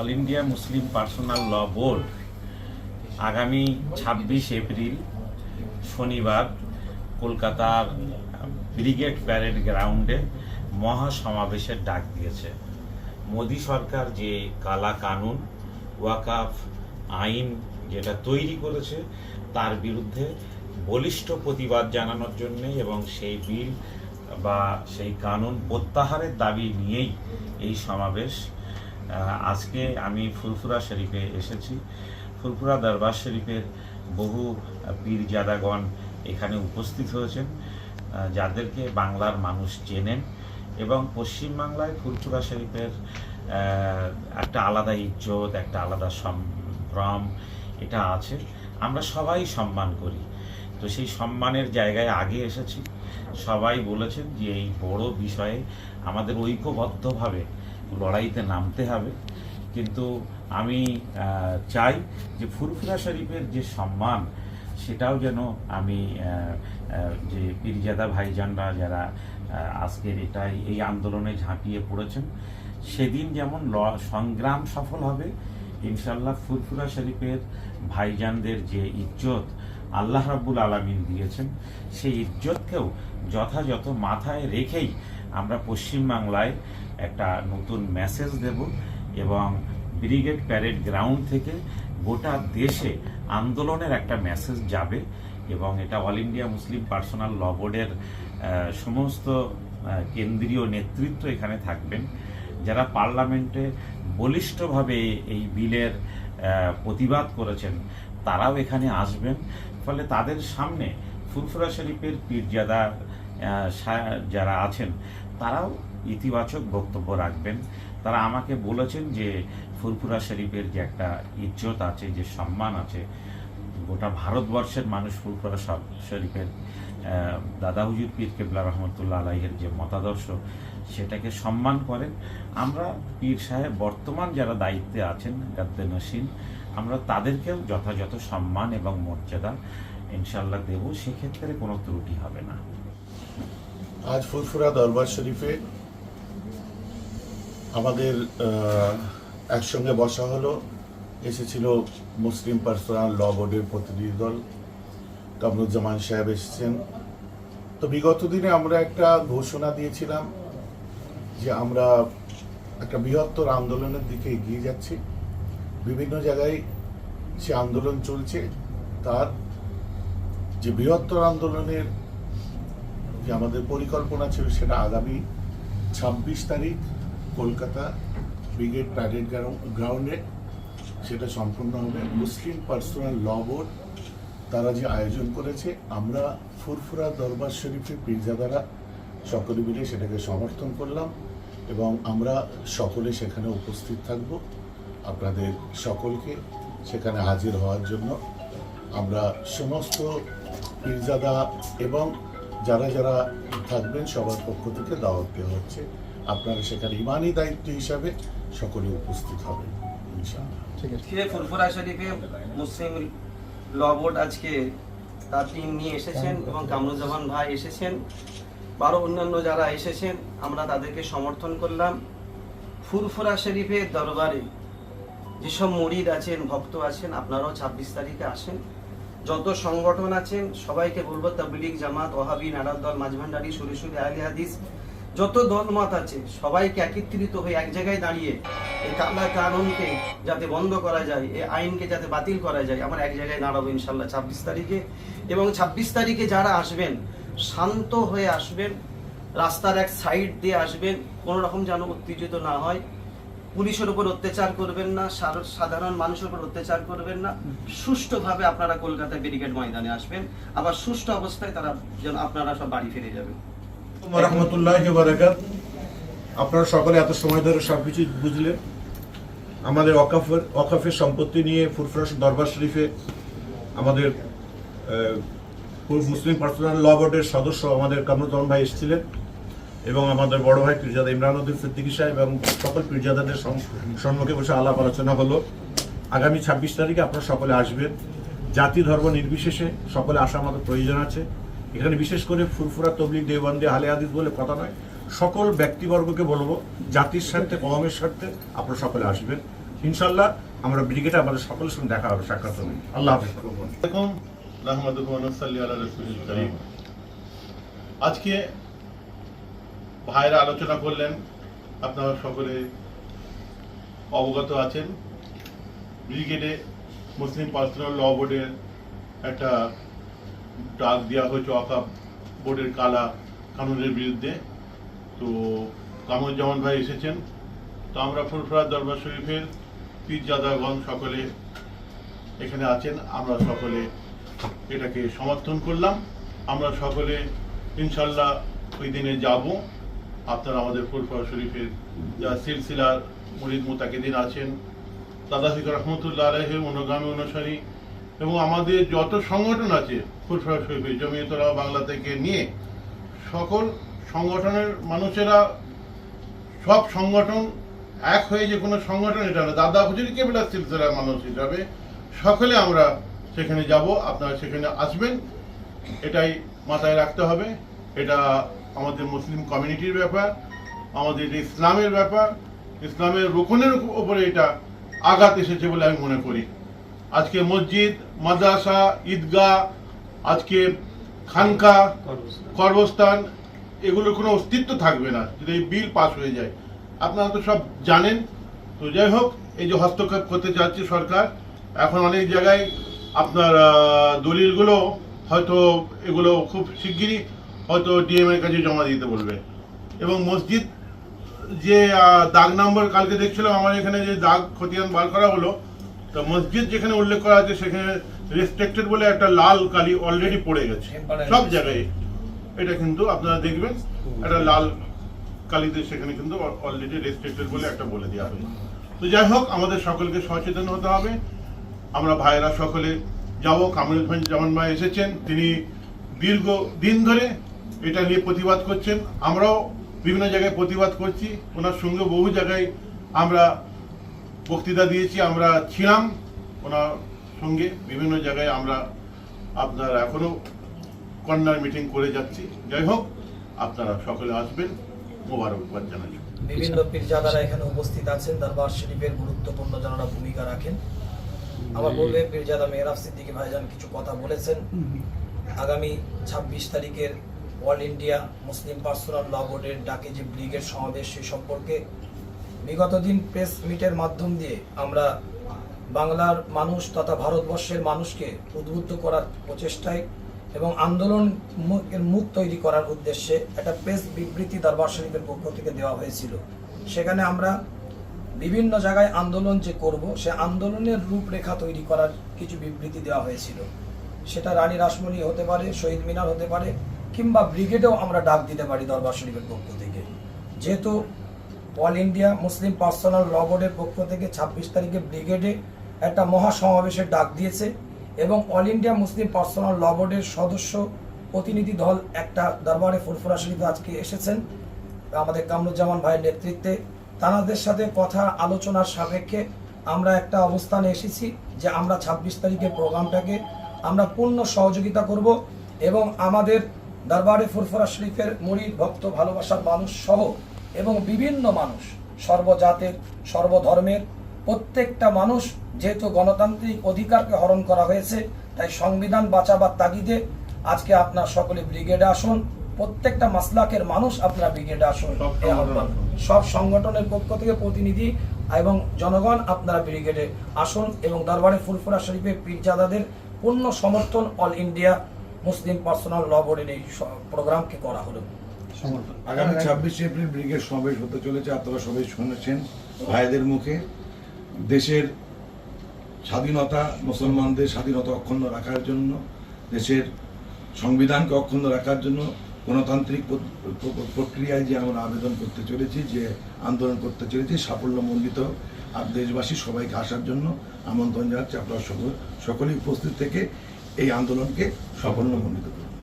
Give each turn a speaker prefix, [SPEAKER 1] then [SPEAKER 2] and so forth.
[SPEAKER 1] All India Muslim personal law board আগামী ছাব্বিশ April শনিবার কলকাতার ব্রিগেড প্যারেড গ্রাউন্ডে মহা সমাবেশের ডাক দিয়েছে। মোদী সরকার যে কালা কানুন, ওয়াকাফ আইন যেটা তৈরি করেছে, তার বিরুদ্ধে বলিষ্ঠ প্রতিবাদ জানানোর জন্য এবং সেই বিল বা সেই কানুন প্রত্যাহারের দাবি নিয়েই এই সমাবেশ আজকে আমি ফুরফুরা শরীফে এসেছি। ফুরফুরা দরবার শরীফের বহু পীরজাদাগণ এখানে উপস্থিত হয়েছেন যাদেরকে বাংলার মানুষ চেনেন এবং পশ্চিমবাংলায় ফুরফুরা শরীফের একটা আলাদা ইজ্জত, একটা আলাদা সম্ভ্রম এটা আছে। আমরা সবাই সম্মান করি। তো সেই সম্মানের জায়গায় আগে এসেছি। সবাই বলেছেন যে এই বড় বিষয়ে আমাদের ঐক্যবদ্ধভাবে লড়াইতে নামতে হবে। কিন্তু আমি চাই যে ফুরফুরা শরীফের যে সম্মান, সেটাও যেন আমি যে পীরজাদা ভাইজানরা যারা আজকের এটাই, এই আন্দোলনে ঝাঁপিয়ে পড়েছেন, সেদিন যেমন ল- সংগ্রাম সফল হবে ইনশাল্লাহ ফুরফুরা শরীফের ভাইজানদের যে ইজ্জত আল্লাহ রাব্বুল আলামিন দিয়েছেন, সেই ইজ্জতকেও যথাযথ মাথায় রেখেই আমরা পশ্চিমবাংলায় একটা নতুন মেসেজ দেব এবং ব্রিগেড প্যারেড গ্রাউন্ড থেকে গোটা দেশে আন্দোলনের একটা মেসেজ যাবে এবং এটা all India Muslim personal law বোর্ডের সমস্ত কেন্দ্রীয় নেতৃত্ব এখানে থাকবেন। যারা পার্লামেন্টে বলিষ্ঠভাবে এই বিলের প্রতিবাদ করেছেন, তারাও এখানে আসবেন। ফলে তাদের সামনে ফুরফুরা শরীফের পীরজাদা যারা আছেন, তারাও ইতিবাচক বক্তব্য রাখবেন। তারা আমাকে বলেছেন যে ফুরফুরা শরীফের যে একটা ইজ্জত আছে, যে সম্মান আছে, গোটা ভারতবর্ষের মানুষ ফুরফুরা শর- শরীফের দাদা হুজুর পীর কেবলা রহমতুল্লাহ আলাইহের যে মতাদর্শ, সেটাকে সম্মান করেন। আমরা পীর সাহেব বর্তমান যারা দায়িত্বে আছেন, গাদ্দে নসীন আমরা তাদেরকেও যথাযথ সম্মান এবং মর্যাদা ইনশাল্লাহ দেব। সেক্ষেত্রে কোনো ত্রুটি হবে না।
[SPEAKER 2] আজ ফুরফুরা দরবার শরীফে আমাদের একসঙ্গে বসা হলো। এসেছিল মুসলিম পার্সোনাল ল বোর্ডের প্রতিনিধি দল। কামরুজ্জামান সাহেব এসেছেন। তো বিগত দিনে আমরা একটা ঘোষণা দিয়েছিলাম যে আমরা একটা বৃহত্তর আন্দোলনের দিকে এগিয়ে যাচ্ছি। বিভিন্ন জায়গায় সে আন্দোলন চলছে। তার যে বৃহত্তর আন্দোলনের যে আমাদের পরিকল্পনা ছিল সেটা আগামী ছাব্বিশ তারিখ কলকাতা ব্রিগেড প্যারেড গ্রাউন্ডে সেটা সম্পূর্ণ হবে। মুসলিম পার্সোনাল ল বোর্ড, তারা যে আয়োজন করেছে, আমরা ফুরফুরা দরবার শরীফের পীরজাদারা সকলে মিলে সেটাকে সমর্থন করলাম এবং আমরা সকলে সেখানে উপস্থিত থাকব। আপনাদের সকলকে সেখানে হাজির হওয়ার জন্য আমরা সমস্ত পীরজাদা এবং যারা যারা থাকবেন সবার পক্ষ থেকে দাওয়াত দেওয়া হচ্ছে। আপনারা সেখানে ইমানি দায়িত্ব হিসাবে সকলে উপস্থিত হবেন ইনশাআল্লাহ।
[SPEAKER 3] শরীফে মুসলিম ল বোর্ড আজকে তার টিম নিয়ে এসেছেন এবং কামরুজ্জামান ভাই এসেছেন বারো অন্যান্য যারা এসেছেন আমরা তাদেরকে সমর্থন করলাম। ফুরফুরা শরীফের দরবারে যেসব মুরিদ আছেন ভক্ত আছেন আপনারাও ছাব্বিশ তারিখে আসেন। যত সংগঠন আছেন সবাইকে বলব তাবলিগ জামাত ওহাবি নারাদ দল মাঝভান্ডারি সুরেশুরি আলী হাদিস যত দলমত আছে, সবাইকে একত্রিত হয়ে এক জায়গায় দাঁড়িয়ে এই কালা কানুনকে যাতে বন্ধ করা যায়, এই আইনকে যাতে বাতিল করা যায়, আমরা এক জায়গায় দাঁড়াবো ইনশাল্লাহ ছাব্বিশ তারিখে। এবং ছাব্বিশ তারিখে যারা আসবেন, শান্ত হয়ে আসবেন, রাস্তার এক সাইড দিয়ে আসবেন, কোনো রকম যেন উত্তেজিত না হয়। পুলিশের উপর অত্যাচার করবেন না সাধারণ মানুষের উপর অত্যাচার করবেন না। সুষ্ঠুভাবে আপনারা কলকাতা ব্যারিকেড ময়দানে আসবেন। আবার সুষ্ঠু অবস্থায় তারা যেন আপনারা সব বাড়ি ফিরে যাবেন।
[SPEAKER 4] আপনারা সকলে এত সময় ধরে সবকিছু বুঝলেন। আমাদের অকাফের অকাফের সম্পত্তি নিয়ে ফুরফুরাস দরবার শরীফে আমাদের মুসলিম পার্সোনাল ল বোর্ডের সদস্য আমাদের কামরুজ্জামান ভাই এসেছিলেন এবং আমাদের বড় ভাই পীরজাদা ইমরান উদ্দিন সিদ্দিকী সাহেব এবং সকল পীরজাদাদের সম্মুখে বসে আলাপ আলোচনা হলো। আগামী ছাব্বিশ তারিখে আপনারা সকলে আসবেন। জাতি ধর্ম নির্বিশেষে সকলে আসার মতো প্রয়োজন আছে। এখানে বিশেষ করে ফুরফুরা, তবলিগ, দেওবন্দি হালে হাদিস বলে কথা নয়। সকল ব্যক্তিবর্গকে বলব, জাতির স্বার্থে কমের স্বার্থে আপনারা সকলে আসবেন। ইনশাল্লাহ আমরা ব্রিগেডে আমাদের সকলের সঙ্গে দেখা হবে, সাক্ষাৎ হবে। আল্লাহ হাফিজ।
[SPEAKER 5] আজকে ভাইরা আলোচনা করলেন, আপনারা সকলে অবগত আছেন। ব্রিগেডে মুসলিম পার্সোনাল ল বোর্ডের একটা ডাক দেওয়া হয়েছে অকাপ বোর্ডের কালা কানুনের বিরুদ্ধে। তো কামরুজ্জামান ভাই এসেছেন। তো আমরা ফুরফুরা দরবার শরীফের পীরজাদাগণ সকলে এখানে আছেন। আমরা সকলে এটাকে সমর্থন করলাম। আমরা সকলে ইনশাল্লাহ ওই দিনে যাব। আপনারা আমাদের ফুরফুরা শরীফের যা সিলসিলার মুরিদ মুতাকিদিন আছেন দাদা ফিকর রহমতুল্লাহ আলহের অনুগামী অনুসারী এবং আমাদের যত সংগঠন আছে ফুরফুরা শরীফের জমিয়তরা বাংলা থেকে নিয়ে, সকল সংগঠনের মানুষেরা, সব সংগঠন এক হয়ে যে কোনো সংগঠন, এটা না, দাদা হুজুরি কেবলা সিলসিলার মানুষ হিসাবে সকলে আমরা সেখানে যাব, আপনারা সেখানে আসবেন, এটাই মাথায় রাখতে হবে, এটা আমাদের মুসলিম কমিউনিটির ব্যাপার, আমাদের ইসলামের ব্যাপার, ইসলামের রোকনের উপরে এটা আঘাত এসেছে বলে আমি মনে করি। আজকে মসজিদ, মাদ্রাসা, ঈদগাহ, আজকে খানকা কর্মস্থান এগুলোর কোনো অস্তিত্ব থাকবে না যদি এই বিল পাস হয়ে যায়। আপনারা তো সব জানেন। তো যাই হোক, এই যে হস্তক্ষেপ করতে যাচ্ছে সরকার, এখন অনেক জায়গায় আপনার দলিলগুলো হয়তো এগুলো খুব শিগগিরই হয়তো ডিএম এর কাছে জমা দিতে বলবে। এবং মসজিদ যে দাগ নম্বর কালকে দেখছিলাম, আমার এখানে যে দাগ খতিয়ান বার করা হলো তো মসজিদ যেখানে উল্লেখ করা আছে সেখানে রেস্ট্রিক্টেড বলে একটা লাল কালি অলরেডি পড়ে গেছে। সব জায়গায়। এটা কিন্তু আপনারা দেখবেন একটা লাল কালিতে সেখানে কিন্তু অলরেডি রেস্ট্রিক্টেড বলে একটা বলে দেওয়া হয়েছে। তো যাই হোক আমাদের সকলকে সচেতন হতে হবে। আমরা ভাইয়েরা সকলে যাব। কামরুল ভাই জামান ভাই এসেছেন। তিনি দীর্ঘ দিন ধরে এটা নিয়ে প্রতিবাদ করছেন। আমরাও বিভিন্ন জায়গায় প্রতিবাদ করছি। ওনার সঙ্গে বহু জায়গায় আমরা বক্তৃতা দিয়েছি আমরা ছিলাম ওনার সঙ্গে বিভিন্ন জায়গায় আমরা আপনার এখনও কর্নার মিটিং করে যাচ্ছি। যাই হোক আপনারা সকলে আসবেন মোবারকবাদ জানাচ্ছি
[SPEAKER 6] বিভিন্ন পীরজাদারা এখানে উপস্থিত আছেন দরবার শরীফের গুরুত্বপূর্ণ যারা ভূমিকা রাখেন। আমার বলবে পীরজাদা মেহরাব সিদ্দিকী ভাইজান কিছু কথা বলেছেন। আগামী ছাব্বিশ তারিখের all India Muslim personal law বোর্ডের ডাকে যে ব্রিগেড সমাবেশ সে সম্পর্কে বিগত দিন প্রেস মিটের মাধ্যম দিয়ে আমরা বাংলার মানুষ তথা ভারতবর্ষের মানুষকে উদ্বুদ্ধ করার প্রচেষ্টায় এবং আন্দোলন মুখ তৈরি করার উদ্দেশ্যে একটা প্রেস বিবৃতি দরবার শরীফের পক্ষ থেকে দেওয়া হয়েছিল। সেখানে আমরা বিভিন্ন জায়গায় আন্দোলন যে করব, সে আন্দোলনের রূপরেখা তৈরি করার কিছু বিবৃতি দেওয়া হয়েছিল। সেটা রানী রাসমণি হতে পারে, শহীদ মিনার হতে পারে, কিংবা ব্রিগেডেও আমরা ডাক দিতে পারি দরবার শরীফের পক্ষ থেকে। যেহেতু all India Muslim personal law বোর্ডের পক্ষ থেকে ছাব্বিশ তারিখে ব্রিগেডে একটা মহা সমাবেশের ডাক দিয়েছে এবং all India Muslim personal law বোর্ডের সদস্য প্রতিনিধি দল একটা দরবারে ফুরফুরা শরীফে আজকে এসেছেন। আমাদের কামরুজ্জামান ভাইয়ের নেতৃত্বে তানাদের সাথে কথা আলোচনার সাপেক্ষে আমরা একটা অবস্থানে এসেছি যে আমরা ছাব্বিশ তারিখের প্রোগ্রামটাকে আমরা পূর্ণ সহযোগিতা করব এবং আমাদের দরবারে ফুরফুরা শরীফের মুরিদ ভক্ত ভালোবাসার মানুষ সহ এবং বিভিন্ন মানুষ সর্বজাতের সর্বধর্মের প্রত্যেকটা মানুষ যেহেতু গণতান্ত্রিক অধিকারকে হরণ করা হয়েছে তাই সংবিধান বাঁচাবার তাগিদে আজকে আপনার সকলে ব্রিগেডে আসুন প্রত্যেকটা মাসলাকের মানুষ আপনারা ব্রিগেডে আসুন
[SPEAKER 5] সব
[SPEAKER 6] সংগঠনের পক্ষ থেকে। প্রতিনিধি এবং জনগণ আপনারা ব্রিগেডে আসুন এবং দরবারে ফুলফুরা শরীফের পীরজাদাদের পূর্ণ সমর্থন all India Muslim personal law বোর্ডের এই প্রোগ্রামকে করা হলো।
[SPEAKER 7] আগামী ছাব্বিশে এপ্রিল ব্রিগেড সমাবেশ হতে চলেছে আপনারা সবাই শুনেছেন ভাইদের মুখে। দেশের স্বাধীনতা, মুসলমানদের স্বাধীনতা অক্ষুণ্ণ রাখার জন্য, দেশের সংবিধানকে অক্ষুণ্ণ রাখার জন্য গণতান্ত্রিক প্রক্রিয়ায় যে আমরা আবেদন করতে চলেছি, যে আন্দোলন করতে চলেছি, সাফল্যমণ্ডিত আর দেশবাসী সবাইকে আসার জন্য আমন্ত্রণ জানাচ্ছি আপনারা সকল, সকলেই উপস্থিত থেকে এই আন্দোলনকে সাফল্যমণ্ডিত